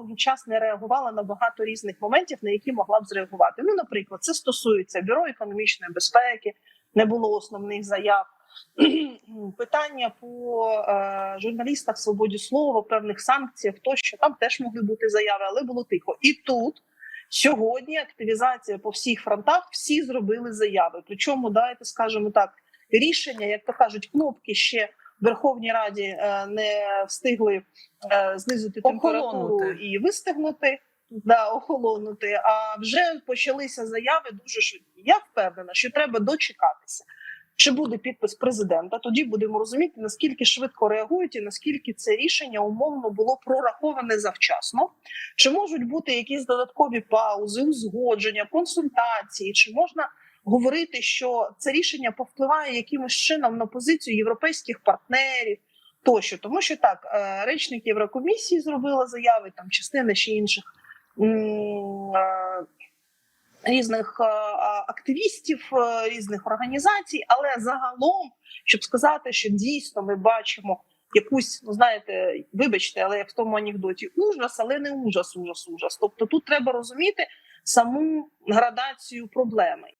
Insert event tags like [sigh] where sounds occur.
довгий час не реагувала на багато різних моментів, на які могла б зреагувати. Ну, наприклад, це стосується бюро економічної безпеки, не було основних заяв. [clears throat] Питання по е, журналістах, свободі слова, певних санкціях, тощо там теж могли бути заяви, але було тихо. І тут сьогодні активізація по всіх фронтах, всі зробили заяви. Причому давайте скажемо так: рішення, як то кажуть, кнопки ще Верховній Раді е, не встигли е, знизити температуру Охолонути. і вистигнути. Да, охолонути, а вже почалися заяви дуже швидкі. Я впевнена, що треба дочекатися. Чи буде підпис президента? Тоді будемо розуміти, наскільки швидко реагують і наскільки це рішення умовно було прораховане завчасно. Чи можуть бути якісь додаткові паузи, узгодження, консультації? Чи можна говорити, що це рішення повпливає якимось чином на позицію європейських партнерів? Тощо, тому що так, е, речник Єврокомісії зробила заяви, там частина ще інших е, різних е, активістів, різних організацій, але загалом, щоб сказати, що дійсно ми бачимо якусь, ну знаєте, вибачте, але як в тому анекдоті, ужас, але не ужас, ужас, ужас. Тобто тут треба розуміти саму градацію проблеми.